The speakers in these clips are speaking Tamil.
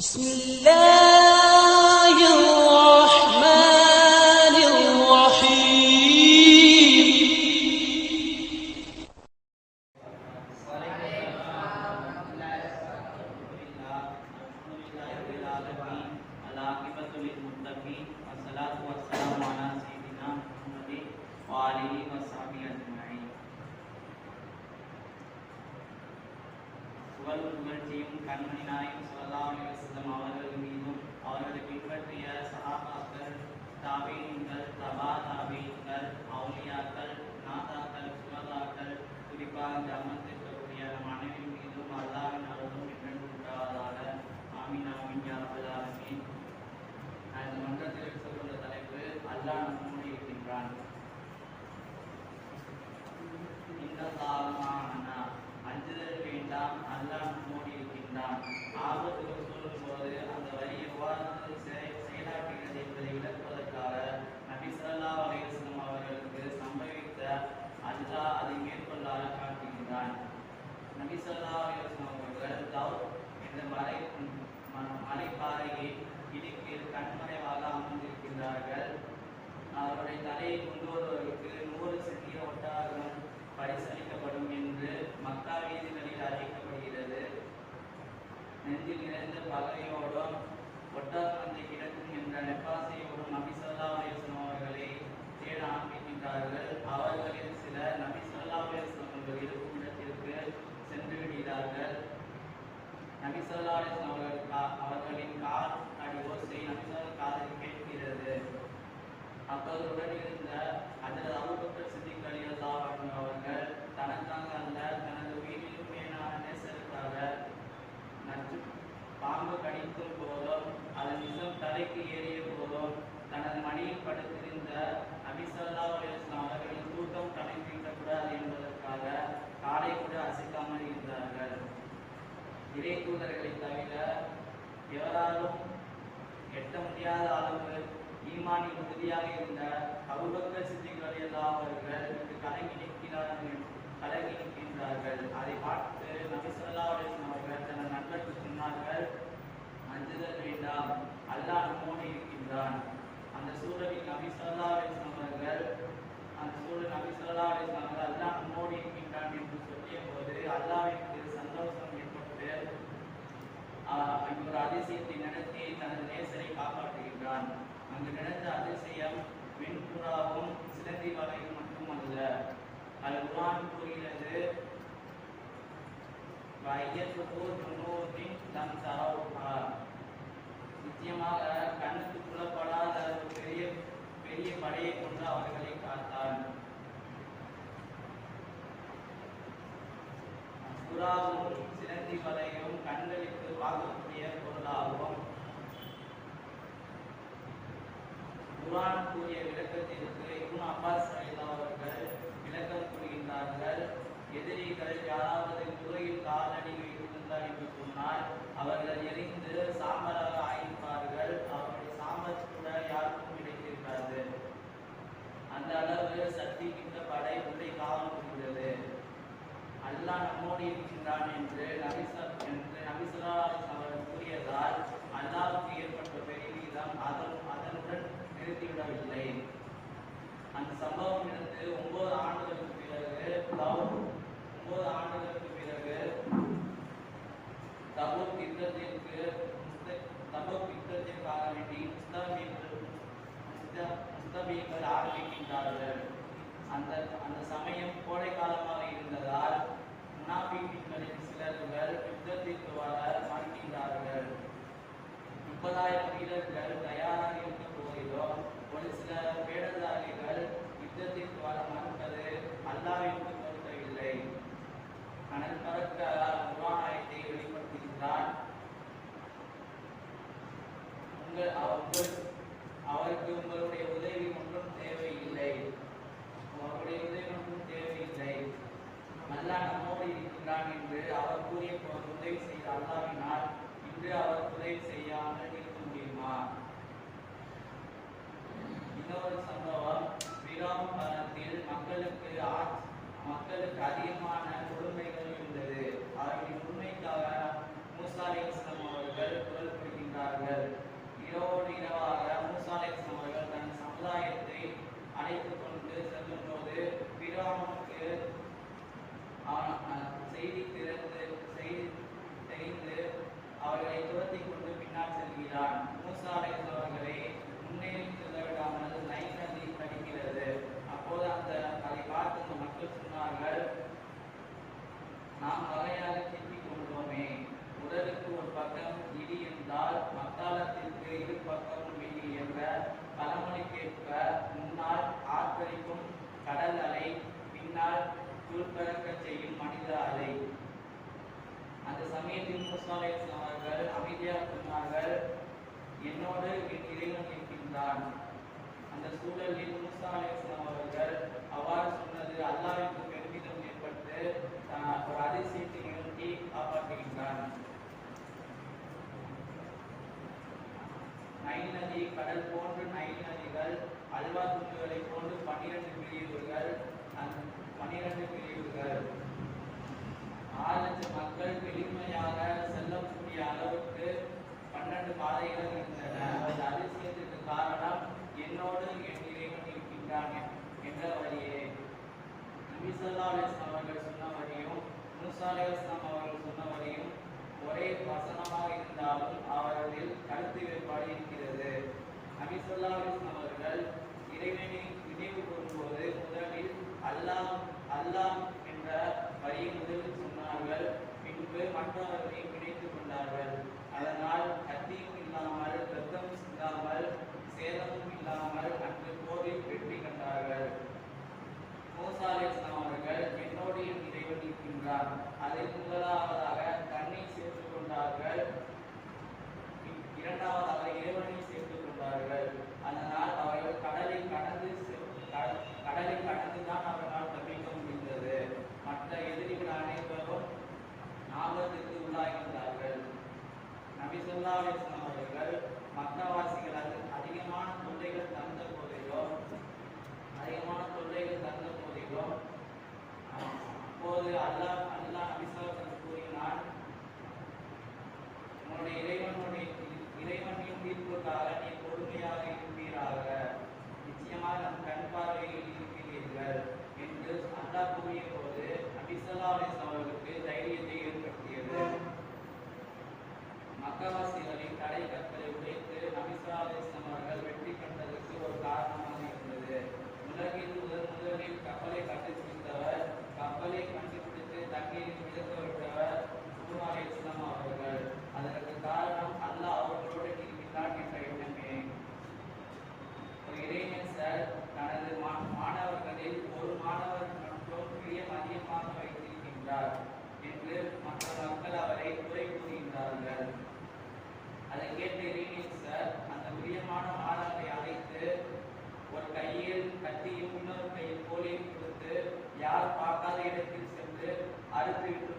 بسم الله புகழ் புகழ்ச்சியும் கண்மணி நாயகம் ஸல்லல்லாஹு அவர்கள் மீதும் அவர்களை பின்பற்றிய சகாபாக்கள் தாபீன்கள் தபா நெஞ்சில் பகையோடும் ஒட்டகம் வந்து கிடக்கும் என்ற நெப்பாசையோடும் நபி ஸல்லல்லாஹு அலைஹி அவர்களை தேட ஆரம்பிக்கின்றார்கள். அவர்களில் சிலர் நபி ஸல்லல்லாஹு அவர்கள் இருக்கும் இடத்திற்கு சென்று விடுகிறார்கள். நபி அவர்கள் அவர்களின் கார் அடி ஓசை நபி ஸல்லல்லாஹு காதில் கேட்கிறது. அப்போதுடன் இருந்த அதில் இறை தூதர்களை தவிர எவராலும் எட்ட முடியாத அளவு ஈமானின் உறுதியாக இருந்த அபூபக்கர் சித்திகள் எல்லாம் அவர்கள் இங்கு கலங்கி நிற்கிறார்கள் கலங்கி நிற்கின்றார்கள் அதை பார்த்து நபிசல்லா அவர்கள் தனது நண்பர்களுக்கு சொன்னார்கள் அஞ்சுதல் வேண்டாம் அல்லாஹ் நம்மோடு இருக்கின்றான் அந்த சூழலில் நபி ஸல்லல்லாஹு அலைஹி வஸல்லம் அவர்கள் அந்த சூழல் நபி ஸல்லல்லாஹு அலைஹி வஸல்லம் அவர்கள் அல்லாஹ் நம்மோடு இருக்கின்றான் என்று சொல்லிய போது அல்லாஹ்விற்கு சந்தோஷம் ஏற்பட்டு ஆஹ் இங்கு ஒரு அதிசயத்தை நடத்தி தனது நேசரை காப்பாற்றுகின்றான் அங்கு நடந்த அதிசயம் சிலந்தி வலையும் மட்டுமல்ல. அல் குரான் கூறுகிறது. வையத்துக்கு நிச்சயமாக கண்ணுக்கு புலப்படாத ஒரு பெரிய பெரிய படையை கொண்டு அவர்களை காத்தான் புறாவும் சிலந்தி வலையும் கண்களுக்கு பார்க்கக்கூடிய குரான் கூறிய விளக்கத்திற்கு இப்னு அப்பாஸ் ரலியல்லாஹு அவர்கள் விளக்கம் கூறுகின்றார்கள். எதிரிகள் யாராவது குறையில் காலடி வைத்திருந்தார் என்று சொன்னால் அவர்கள் எரிந்து சாம்பலாக ஆயிருப்பார்கள் அவருடைய சாம்பல் கூட யாருக்கும் கிடைத்திருக்காது. அந்த அளவு சக்தி மிக்க படை உள்ளே காவல் புரிகிறது. அல்லாஹ் நம்மோடு இருக்கின்றான் என்று நபிசா என்று நபிசுல்லா அவர்கள் கூறியதால் அல்லாஹ்வுக்கு ஏற்பட்ட பெருமிதம் அதன் அதனுடன் நிறுத்திவிடவில்லை அந்த சம்பவம் ஒன்பது ஆண்டுகளுக்கு பிறகு தபூக் ஒன்பது ஆண்டுகளுக்கு பிறகு தபூக் திட்டத்திற்கு முஸ்த- திட்டத்திற்காக வேண்டி முஸ்தபீர்கள் முஸ்த- ஆரம்பிக்கின்றார்கள். அந்த அந்த சமயம் கோடை காலமாக இருந்ததால் முனாபிகளின் சிலர்கள் யுத்தத்திற்கு வர மறுக்கின்றார்கள். முப்பதாயிரம் வீரர்கள் தயாராக இருந்த போதிலும் ஒரு சில வேடதாரிகள் அல்லாஹ் நம்மோடு இருக்கின்றான் என்று அவர் கூறிய உதவி செய்த அல்லாவினால் இன்று அவர் உதவி செய்யாமல் இருக்க முடியுமா? இன்னொரு சம்பவம் விராம் பணத்தில் மக்களுக்கு மக்களுக்கு அதிகமான கொடுமைகள் இருந்தது. அவர்களின் என்னோடு என் இறைவன் நிற்கின்றான் அந்த சூழலில் மூசா அலிஸ்லாம் அவர்கள் அவ்வாறு சொன்னது அல்லாவிற்கு பெருமிதம் ஏற்பட்டு ஒரு அதிசயத்தை நிறுத்தி காப்பாற்றுகின்றான். நைல் நதி கடல் போன்று நைல் நதிகள் அல்வா துண்டுகளை போன்று பன்னிரண்டு பிரிவுகள் பன்னிரண்டு பிரிவுகள் ஆறு லட்சம் மக்கள் இறைவனை நினைவு கூறும்போது முதலில் அல்லாம் அல்லாம் என்ற வரியை முதலில் சொன்னார்கள். பின்பு மற்றவர்களின் கப்பலை கண்டு பிடித்தவர் கப்பலை கண்டுபிடித்து தண்ணீரில் மிதக்க விட்டவர் குருமாலை இஸ்லாம் அவர்கள். அதற்கு காரணம் அல்லாஹ் அவர்களோடு இருக்கிறான் என்ற எண்ணமே. ஒரு சார் தனது மாணவர்களில் ஒரு மாணவர் மற்றும் பிரியம் அதிகமாக வைத்திருக்கின்றார். காலத்தில்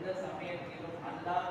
இந்த சமயத்திலும் அல்லாஹ்